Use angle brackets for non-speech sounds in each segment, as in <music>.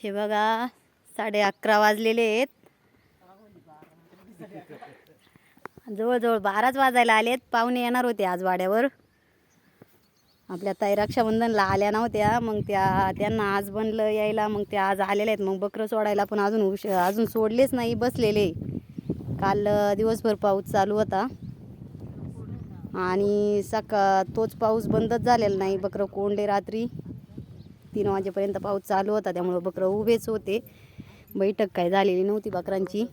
हे बघा साडे अकरा वाजलेले आहेत. जवळजवळ बाराच वाजायला आलेत. पाहुणे येणार होते आज वाड्यावर. आपल्या ताई रक्षाबंधनला आल्या नव्हत्या. मग त्या त्यांना आज बनलं यायला. मग त्या आज आलेल्या आहेत. मग बकरं सोडायला पण अजून उश अजून सोडलेच नाही बसलेले. काल दिवसभर पाऊस चालू होता. आणि सका तोच पाऊस बंदच झालेला नाही. बकरं कोंडले रात्री. तीन वाजेपर्यंत पाऊस चालू होता त्यामुळं बकरं उभेच होते. बैठक काय झालेली नव्हती बकरांची.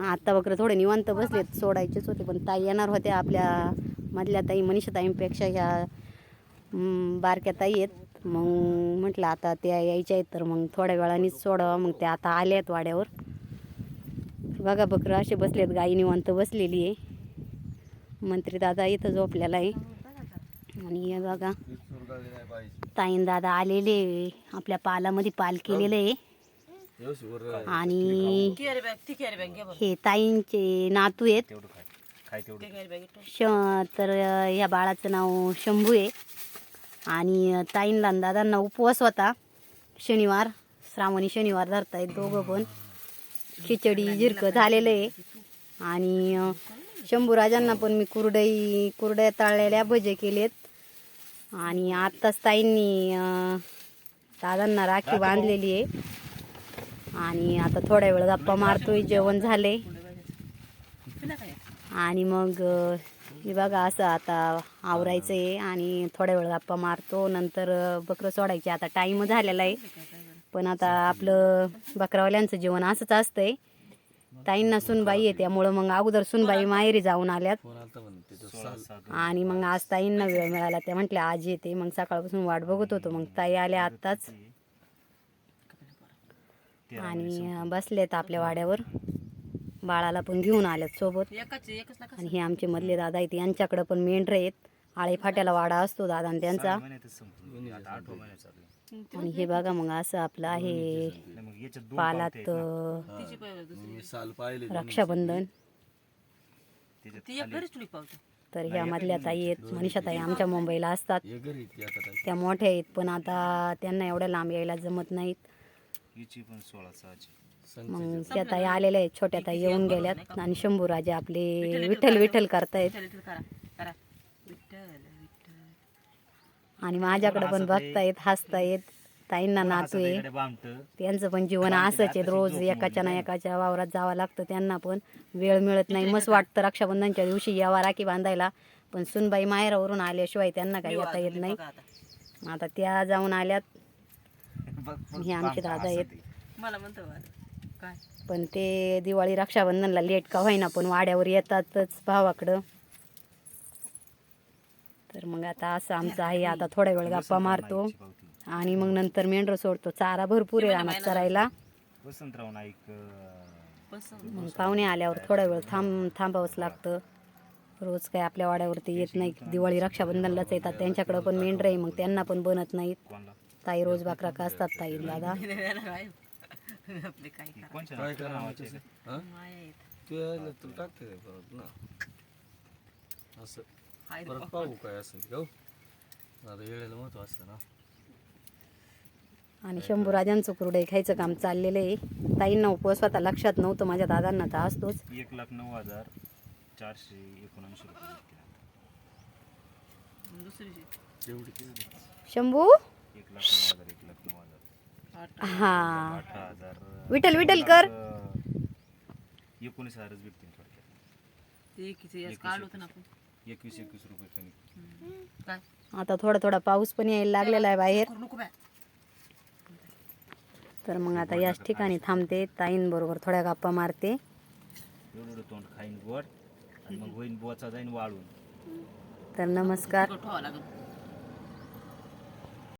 आत्ता बकरं थोडे निवांत बसलेत सोडायचेच होते पण ताई येणार होत्या आपल्या मधल्या ताई मनीषा ताईंपेक्षा ह्या बारक्या ताई आहेत. मग म्हटलं आता त्या यायच्या आहेत तर मग थोड्या वेळानेच सोडावा मग त्या आता आल्या आहेत वाड्यावर. बघा बकरं असे बसलेत गाई निवांत बसलेली आहे. मंत्री दादा इथं झोपलेला आहे. आणि बघा. ताईन दादा आलेले. आपल्या पालामध्ये पाल केलेलं आहे. आणि कॅरी बॅग ती कॅरी बॅग घे बरं. हे ताईंचे नातू आहेत. तर या बाळाचं नाव शंभू आहे. आणि ताईंला आणि दादांना उपवास होता. शनिवार श्रावणी शनिवार धरतायत दोघं पण. खिचडी जिरकं झालेलं आहे. आणि शंभूराजांना पण मी कुरडई कुरड्या तळलेल्या भजे केलेत. आणि आत्ताच ताईंनी दादांना राखी बांधलेली आहे. आणि आता थोड्या वेळ गप्पा मारतोय जेवण झाले. आणि मग हे बघा असं आता आवरायचं आहे आणि थोड्या वेळ गप्पा मारतो. नंतर बकरं सोडायची. आता टाईम झालेला आहे. पण आता आपलं बकरावाल्यांचं जीवन असंच असतंय. ताईंना सुनबाई आहे त्यामुळं मग अगोदर सुनबाई माहेरी जाऊन आल्यात. आणि मग आज ताईंना वेळ मिळाला त्या म्हटल्या आज येते. मग सकाळपासून वाट बघत होतो. मग ताई आल्या आत्ताच. आणि बसलेत आपल्या वाड्यावर. बाळाला पण घेऊन आल्यात सोबत. आणि हे आमचे मधले दादा आहेत यांच्याकडं पण मेंढर आहेत. आळे फाट्याला वाडा असतो दादा आणि त्यांचा. आणि हे बघा मग असं आपलं आहे. पालात साल पाहिले रक्षाबंधन. तर ह्या मधल्या ताई आहेत. मनीषा ताई आमच्या मुंबईला असतात. हे घरी ती आता काय त्या मोठ्या आहेत पण आता त्यांना एवढ्या लांब यायला जमत नाहीत. मग त्या ताई आलेल्या आहेत. छोट्या ताई येऊन गेल्यात. आणि शंभूराजे आपले विठ्ठल विठ्ठल करतायत. आणि माझ्याकडे पण बघतायत हसतायत. ताईंना नातू आहे. बामट. त्यांचं पण जीवन असंच आहे रोज एकाच्या ना एकाच्या वावरात जावं लागतं त्यांना पण. वेळ मिळत नाही. मस्त वाटतं रक्षाबंधनच्या दिवशी यावा राखी बांधायला. पण सुनबाई माहेरावरून आल्याशिवाय त्यांना काही येता येत नाही. आता. त्या जाऊन आल्यात. <laughs> हे आमचे दादा आहेत. मला म्हणतो बा, काय? पण ते दिवाळी रक्षाबंधनला लेट का होईना पण वाड्यावर येतातच भावाकडं. तर मग आता असं आमचं आहे आता थोड्या वेळ गप्पा मारतो. आणि मग नंतर मेंढरं सोडतो. चारा भरपूर आहे रानात चरायला वसंतराव नाईक मग पाहुणे आल्यावर थोडा वेळ थांब थांबावंच लागतं. रोज काय आपल्या वाड्यावरती येत नाही. दिवाळी रक्षाबंधनलाच येतात. त्यांच्याकडं पण मेंढरं आहे मग. त्यांना पण बनत नाहीत. ताई रोज बाकरा कासतात ताई दादा. <laughs> असं. परत पाहू काय असं घेऊ आता येळेला महत्त्व असतं ना आणि शंभूराजांचं कुरडई खायचं काम चाललेलं आहे. ताईंना उपवास स्वतः लक्षात नव्हतं माझ्या दादांना तर असतोच. एक लाख नऊ हजार चारशे एकोणऐंशी रुपये आता. दुसरीची किती शंभू? एक लाख नऊ हजार एक लाख नऊ हजार. हा. हजार. विठ्ठल विठ्ठल कर. एकोणीस हजारच भेटतील थोडक्यात. ते काढलं होतं ना आपण. एकवीस एकवीस रुपये कमी. काय आता थोडा थोडा पाऊस पण यायला लागलेला आहे बाहेर. तर मग आता याच ठिकाणी थांबते. ताईंबरोबर थोड्या गप्पा मारते. एवढं एवढं तोंड खाईन गोड आणि मग होईन बोचा जाईन वाळून. तर नमस्कार. ठेवावं लागेल.